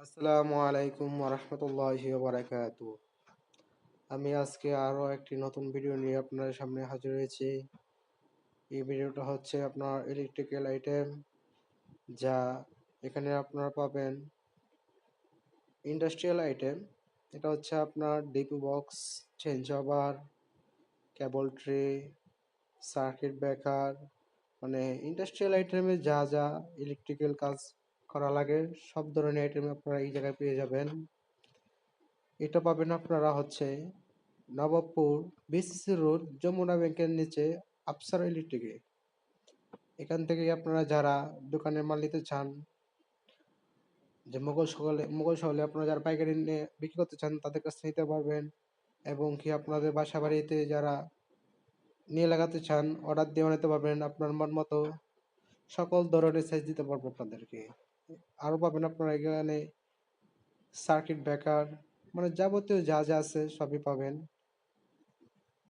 আসসালামু আলাইকুম রহমতুল্লাহি বারাকাতু আমি আজকে আরও একটি নতুন ভিডিও নিয়ে আপনার সামনে হাজির হয়েছি। এই ভিডিওটা হচ্ছে আপনার ইলেকট্রিক্যাল আইটেম যা এখানে আপনারা পাবেন ইন্ডাস্ট্রিয়াল আইটেম এটা হচ্ছে আপনার DP box change over cable tray circuit breaker মানে ইন্ডাস্ট্রিয়াল আইটেমে যা যা ইলেকট্রিক্যাল কাজ করা লাগে। সব ধরনের আইটেম আপনারা এই জায়গায় পেয়ে যাবেন। এটা পাবেন আপনারা হচ্ছে নবাবপুর বিসিসি রোড যমুনা ব্যাংকের নিচে আফসার ইলেকট্রিকে এখান থেকে আপনারা যারা দোকানের মাল নিতে চান, যে মোগল সকলে মোগল সকলে আপনারা যারা পাইকারি নিয়ে বিক্রি করতে চান, তাদের কাছে নিতে পারবেন। এবং কি আপনাদের বাসা বাড়িতে যারা নিয়ে লাগাতে চান অর্ডার দিয়ে নিতে পারবেন, আপনার মন মতো সকল ধরনের সাইজ দিতে পারব আপনাদেরকে। আরও পাবেন আপনারা এখানে সার্কিট ব্রেকার মানে যাবতীয় যা যা আছে সবই পাবেন।